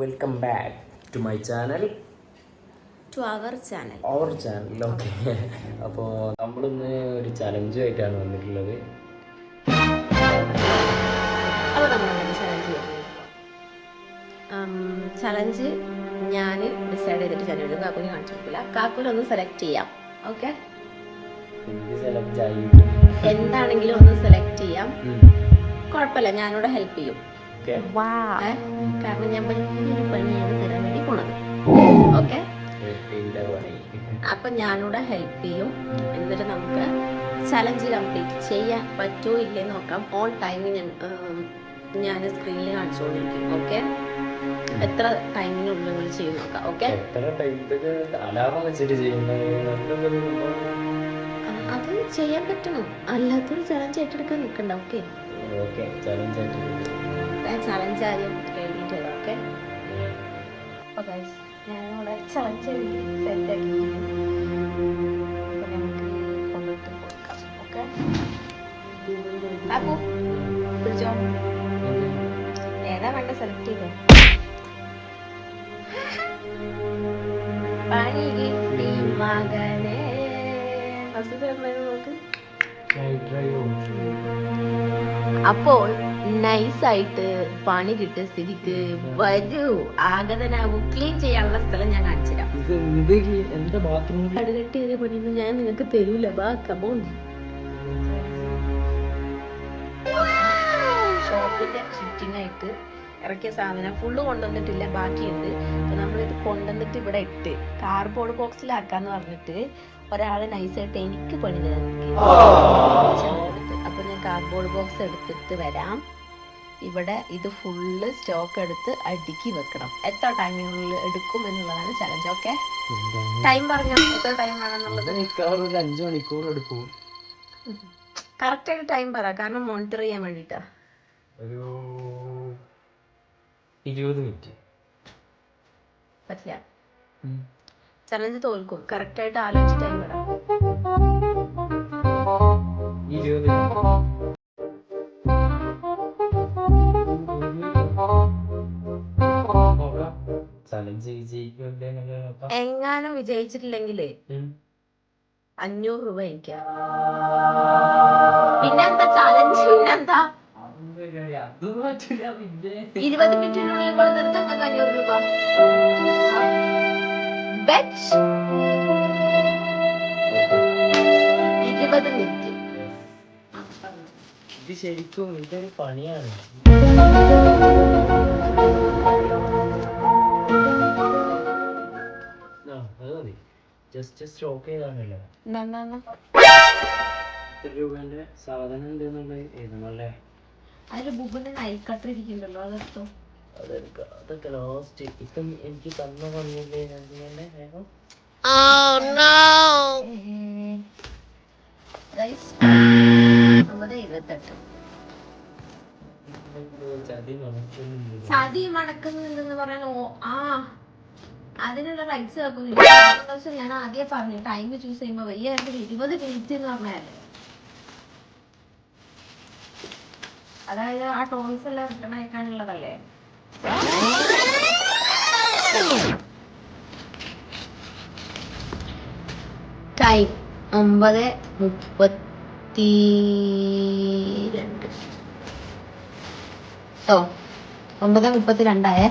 Welcome back to my channel to our channel our channel okay അപ്പോൾ നമ്മളിന്ന് ഒരു ചലഞ്ചുമായിട്ടാണ് വന്നിട്ടുള്ളത്. ചലഞ്ച് ഞാൻ ഡിസൈഡ് ചെയ്തിട്ട് ചലഞ്ച് കാക്കുവിനെ കാണിച്ചു കൊടുക്കില്ല. കാക്കുവിനെ ഒന്ന് സെലക്ട് ചെയ്യാം. ഓക്കെ എന്താണെങ്കിലും ഒന്ന് സെലക്ട് ചെയ്യാം. കുഴപ്പമില്ല. ഞാനിവിടെ ഹെൽപ്പ് ചെയ്യും. ഏ? കാരണം ഞാൻ വലിയൊരു പണിയാണ് തരാൻ വേണ്ടി പോണത്. ഓക്കെ? അപ്പൊ ഞാനിവിടെ ഹെൽപ്പ് ചെയ്യും. എന്നിട്ട് നമുക്ക് ചലഞ്ച് കംപ്ലീറ്റ് ചെയ്യാൻ പറ്റുമോ ഇല്ലേ നോക്കാം. ഓൺ ടൈമിങ് ഞാൻ ഞാൻ സ്ക്രീനിൽ കാണിച്ചുകൊണ്ടിരിക്കും ഓക്കെ? എത്ര ടൈമിനുള്ളിൽ നിങ്ങൾ ചെയ്ത് നോക്കാം. ഓക്കെ? അത് ചെയ്യാൻ പറ്റണം? അല്ലാത്തൊരു ചലഞ്ച് ഏറ്റെടുക്കാൻ നിൽക്കണ്ട ഓക്കെ? ഓക്കെ ചലഞ്ച് ആയിട്ട് ചലഞ്ച് ആദ്യം എഴുതിയിട്ട് ഓക്കെ അപ്പോൾ ഗൈസ് ഞാനിവിടെ ചലഞ്ച് എഴുതി സെറ്റ് ആക്കിയിരിക്കുന്നു അപ്പോൾ നമുക്ക് കൊണ്ടിട്ട് കൊടുക്കാം ഓക്കെ ആക്കൂ പിടിച്ചോ? ഏതാ വേണ്ട സെലക്ട് ചെയ്തോ? പണി കിട്ടി മകനെ ഫസ്റ്റ് നോക്ക് അപ്പോൾ നൈസായിട്ട് പണി കിട്ടിയ സ്ഥിതിക്ക് വരൂ. ആഗതനാകും ക്ലീൻ ചെയ്യാനുള്ള സ്ഥലം ഞാൻ കാണിച്ചുതരാം. കടുകട്ടി ചെയ്ത പണിയൊന്നും ഞാൻ നിങ്ങൾക്ക് തരൂല. ബാ കമോൺ ഷോപ്പിന്റെ ഷിഫ്റ്റിംഗ് ആയിട്ട് ഇറക്കിയ സാധനം ഫുള്ള് കൊണ്ടുവന്നിട്ടില്ല. ബാക്കിയുണ്ട്. അപ്പൊ നമ്മളിത് കൊണ്ടുവന്നിട്ട് ഇവിടെ ഇട്ട് കാർഡ്ബോർഡ് ബോക്സിലാക്കാന്ന് പറഞ്ഞിട്ട് ഒരാൾ നൈസായിട്ട് എനിക്ക് പണി തരാൻ അപ്പൊ ഞാൻ കാർഡ്ബോർഡ് ബോക്സ് എടുത്തിട്ട് വരാം. ഇവിടെ ഇത് ഫുള്ള് സ്റ്റോക്ക് എടുത്ത് അടുക്കി വെക്കണം. എത്ര ടൈമിനുള്ളിൽ എടുക്കും എന്നുള്ളതാണ് ചലഞ്ച് ഓക്കെ ടൈം പറഞ്ഞോ? എത്ര ടൈം വേണമെന്നുള്ളത് മിക്കവാറും ഒരു അഞ്ചു മണിക്കൂർ എടുക്കും. കറക്റ്റ് ആയിട്ട് ടൈം പറ കാരണം മോണിറ്റർ ചെയ്യാൻ വേണ്ടിട്ടാ. ഒരു ഇരുപത് മിനിറ്റ് പറ്റില്ല. ചലഞ്ച് തോൽക്കും. കറക്റ്റ് ആയിട്ട് ആലോചിച്ച് ടൈം പറ വിജയിക്കുമല്ലേ എങ്ങാനും വിജയിച്ചിട്ടില്ലെങ്കിൽ അഞ്ഞൂറ് രൂപ എനിക്ക്. പിന്നെന്താ ചലഞ്ച് പിന്നെന്താ? ഇരുപത് മിനിറ്റിനുള്ളിൽ കൊടുത്തിട്ട് നിങ്ങൾക്ക് അഞ്ഞൂറ് രൂപ? Bet. ഇരുപത് മിനിറ്റ് ഇത് ശരിക്കും ഇതൊരു പണിയാണ്. ജസ്റ്റ് സ്റ്റോക്ക് ചെയ്താണല്ലോ എത്ര രൂപേന്റെ സാധനം ഉണ്ട് എന്നുള്ളത് എഴുതണല്ലേ അതിൽ ബുബിന്റെ നൈൽക്കട്ടർ ഇരിക്കുന്നുണ്ടല്ലോ അതെടുത്തോ. അതെടുക്കാം. അതൊക്കെ ലാസ്റ്റ് ഇപ്പം എനിക്ക് തന്ന പണിയല്ലേ ഞാൻ ചെയ്യണ്ടേ? വേഗം. ഗൈസ് ഒമ്പത് ഇരുപത്തെട്ട്. ചതി മണക്കുന്നുണ്ടെന്ന് പറയാനോ പറയാൻ ആ. അതിനുള്ള റൈറ്റ്സ് വെക്കുന്നില്ല ഞാൻ ആദ്യം പറഞ്ഞു ടൈം ചൂസ് ചെയ്യുമ്പോൾ കാര്യത്തിൽ ഇരുപത് മിനിറ്റ് എന്ന് പറഞ്ഞാൽ. അതായത് ആ ടോൺസ് എല്ലാം റിട്ടേൺ അയക്കാനുള്ളതല്ലേ? ടൈം ഒമ്പത് മുപ്പത്തി രണ്ട്. ഓ ഒമ്പത് മുപ്പത്തി രണ്ടായേ?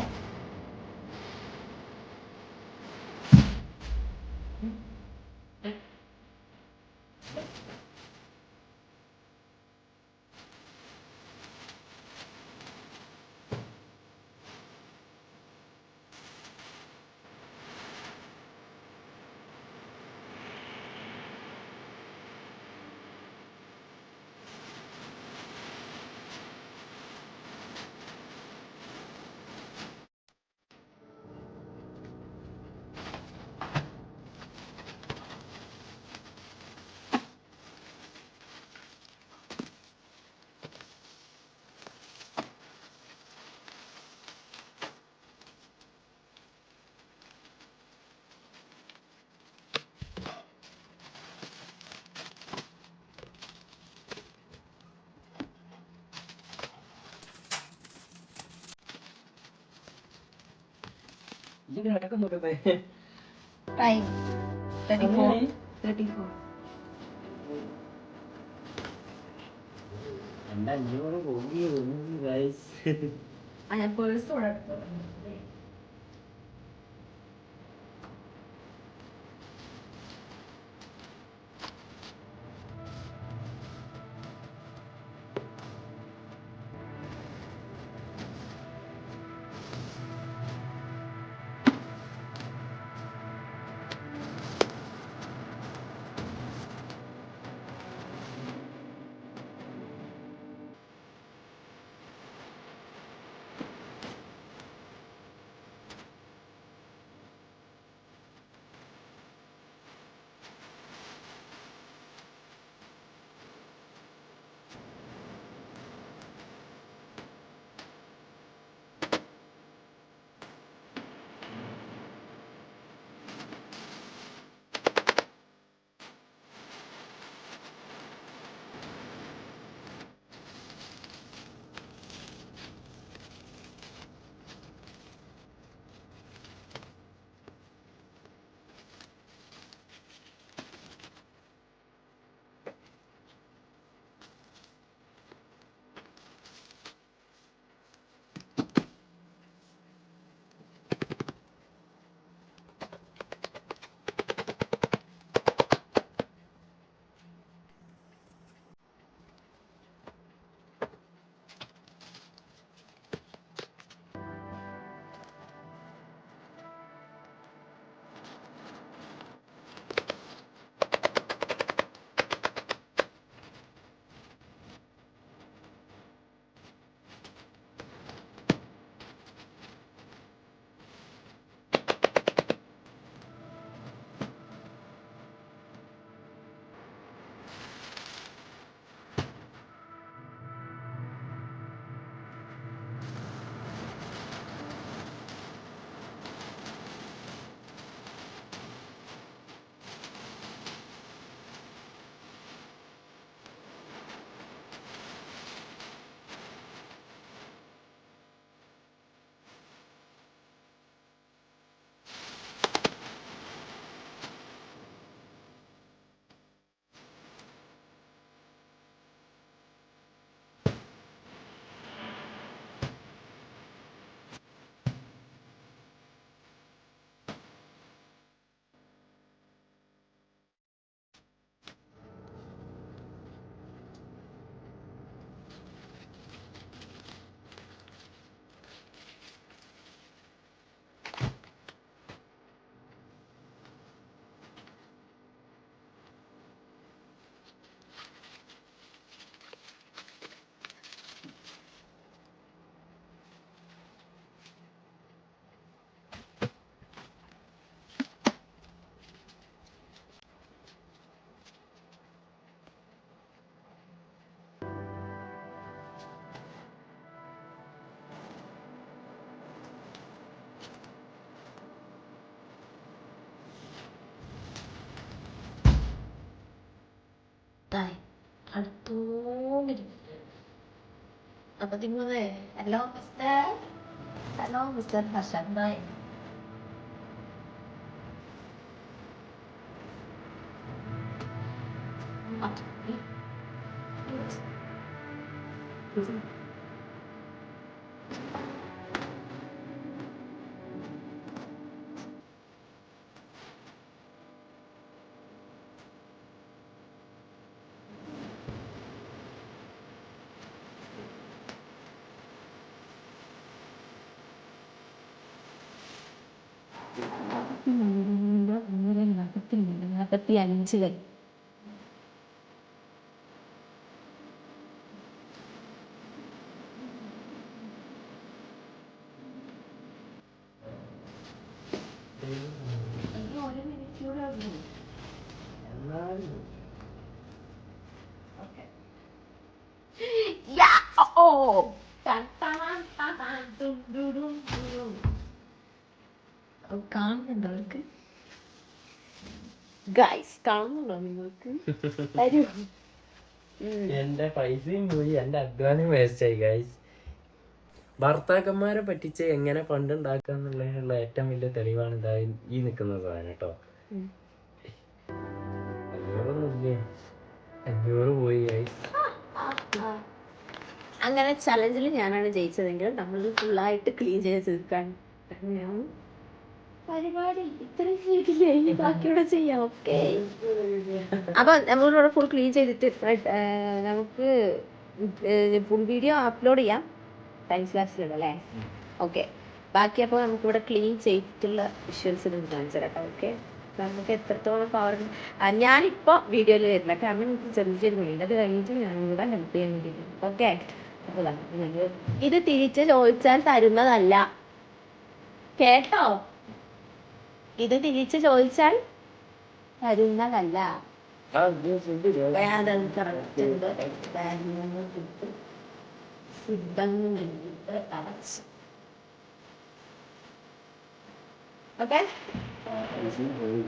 ഇത് കിടക്കാൻ നോക്കട്ടെ time thirty four? Thirty four എന്റെ അഞ്ചു ഗൈസ് ആ ഞാൻ പേഴ്സ് ഇവിടെ time അടുത്തോണ്ടിരിക്കും അപ്പത്തിമൂന്ന് hello mister hello mister Harshan bye നാൽപ്പത്തി മൂന്ന് നാൽപ്പത്തി അഞ്ച് കഴിഞ്ഞു Oh, കാണുന്നുണ്ടോ അവർക്ക്? ഗൈസ് കാണുന്നുണ്ടോ നിങ്ങൾക്ക്? തരൂ. എന്റെ പൈസയും പോയി എന്റെ അധ്വാനം വേസ്റ്റ് ആയി ഗൈസ് ഭർത്താക്കന്മാരെ പറ്റിച്ച് എങ്ങനെ ഫണ്ട് ഉണ്ടാക്കുക എന്നുള്ളതിനുള്ള ഏറ്റവും വലിയ തെളിവാണ് ഇതാ ഈ നിൽക്കുന്ന സാധനം കേട്ടോ. അഞ്ഞൂറൊന്നുമില്ലേ അഞ്ഞൂറ് പോയി guys. അങ്ങനെ ചലഞ്ചിൽ ഞാനാണ് ജയിച്ചതെങ്കിൽ നമ്മൾ ഫുള്ളായിട്ട് ക്ലീൻ ചെയ്ത് തീർക്കാൻ. ഞാൻ പരിപാടി. ഇത്രയും ചെയ്തില്ലേ? ഇനി ബാക്കിയൂടെ ചെയ്യാം. ഓക്കെ അപ്പൊ നമ്മളിവിടെ ഫുൾ ക്ലീൻ ചെയ്തിട്ട് നമുക്ക് ഫുൾ വീഡിയോ അപ്ലോഡ് ചെയ്യാം. ടൈംസ് സ്ലാഷിലിടാം അല്ലേ? ഓക്കെ ബാക്കി അപ്പോൾ നമുക്കിവിടെ ക്ലീൻ ചെയ്തിട്ടുള്ള വിഷ്വൽസ് നമുക്ക് കാണിച്ചു തരാം ഓക്കെ നമുക്ക് എത്രത്തോളം പവർ ഞാനിപ്പോൾ വീഡിയോയിൽ വരുന്ന കാരണം എനിക്ക് ചെറിയ ചെറിയ വീട് അത് കഴിഞ്ഞിട്ട് ഞാൻ ഇവിടെ ഹെൽപ്പ് ചെയ്യാൻ വേണ്ടി ഓക്കെ ഇത് തിരിച്ച് ചോദിച്ചാൽ തരുന്നതല്ല. കേട്ടോ? ഇത് തിരിച്ച് ചോദിച്ചാൽ തരുന്നതല്ല ആ, ഇത് food ഇല്ലേ? വേദന കറക്റ്റ് ഓക്കെ അടിപൊളി